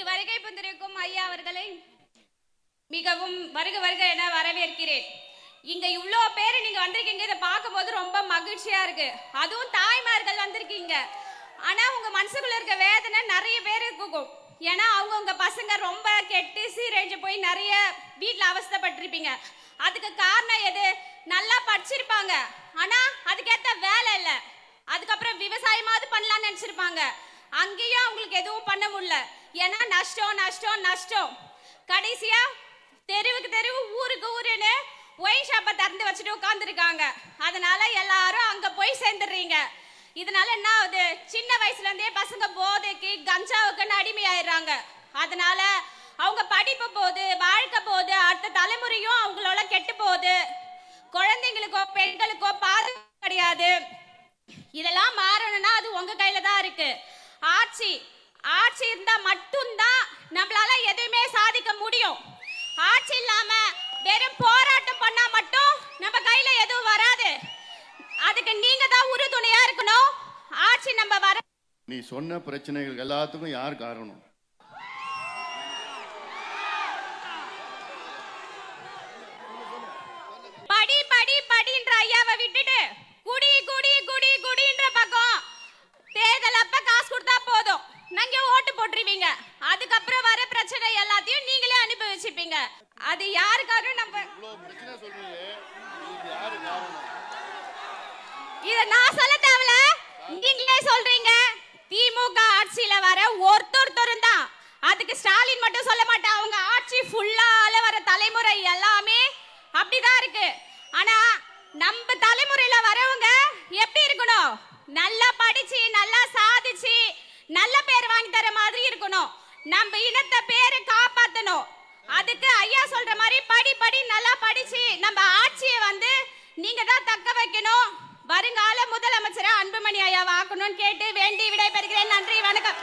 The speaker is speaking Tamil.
இங்கு வருகை புந்திருக்கும் ஐயா அவர்களை மிகவும் வருக வருக என வரவேற்கிறேன். இங்க இவ்வளோ பேர் நீங்க வந்திருக்கீங்க இதை பார்க்கும்போது ரொம்ப மகிழ்ச்சியா இருக்கு. அதுவும் தாய்மார்கள் வந்திருக்கீங்க. ஆனா உங்க மனசுக்குள்ள இருக்க வேதனை நிறைய பேர் இருக்கும். ஏன்னா அவங்க உங்க பசங்க ரொம்ப கெட்டு சீரழிஞ்சு போய் நிறைய வீட்டில் அவஸ்தைப்பட்டிருப்பீங்க. அதுக்கு காரணம் எது? நல்லா படிச்சிருப்பாங்க. ஆனா அதுக்கேத்த வேலை இல்லை. அதுக்கப்புறம் விவசாயமாவது பண்ணலாம்னு நினைச்சிருப்பாங்க. அங்கேயும் அவங்களுக்கு எதுவும் பண்ண முடியல. ஏன்னா நஷ்டம் நஷ்டம் நஷ்டம். கடைசியா தெருவுக்கு தெருவு ஊருக்கு ஊருன்னு ஒயின் ஷாப்பை திறந்து வச்சுட்டு உட்காந்துருக்காங்க அதனால எல்லாரும் அங்க போய் சேர்ந்துடுறீங்க. இதனால என்ன ஆகுது? சின்ன வயசுல இருந்தே பசங்க போதைக்கு கஞ்சாவுக்குன்னு அடிமையாயிடுறாங்க. அதனால அவங்க படிப்பு போகுது வாழ்க்கை போகுது அடுத்த தலைமுறையும் அவங்களோட கெட்டு போகுது. குழந்தைங்களுக்கோ பெண்களுக்கோ பாதுகாப்பு கிடையாது. இதெல்லாம் மாறணும்னா அது உங்க கையில தான் இருக்கு. ஆட்சி ஆட்சி இருந்தா மட்டும்தான் நம்மளால எதுவுமே சாதிக்க முடியும். ஆட்சி இல்லாம வெறும் போராட்டம் பண்ணா மட்டும் நம்ம கையில எதுவும் வராது. அதுக்கு நீங்க தான் உறுதுணையா இருக்கணும். ஆட்சி நம்ம வர நீ சொன்ன பிரச்சனைகள் எல்லாத்துக்கும் யார் காரணம்? நீங்க ஓட்டு போட்டுருவீங்க. அதுக்கப்புறம் வர பிரச்சனை எல்லாத்தையும் நீங்களே அனுபவிச்சுப்பீங்க. அது யாருக்காரும் நம்ம இத நான் சொல்ல தேவையில்ல. நீங்களே சொல்றீங்க. திமுக ஆட்சியில வர ஒருத்தொருத்தரும் தான். அதுக்கு ஸ்டாலின் மட்டும் சொல்ல மாட்டா அவங்க ஆட்சி ஃபுல்லால வர தலைமுறை எல்லாமே அப்படிதான் இருக்கு. ஆனா நம்ம தலைமுறையில வரவங்க எப்படி இருக்கணும்? நல்லா படிச்சு நல்லா சாதிச்சு நல்ல தர மாதிரி இருக்கணும். நம்ம இனத்தை பேரை காப்பாத்தணும். அதுக்கு ஐயா சொல்ற மாதிரி படி படி நல்லா படிச்சு நம்ம ஆட்சியை வந்து நீங்க தான் தக்க வைக்கணும். வருங்கால முதலமைச்சரை அன்புமணி ஐயா வாக்கணும்னு கேட்டு வேண்டி விடைபெறுகிறேன். நன்றி வணக்கம்.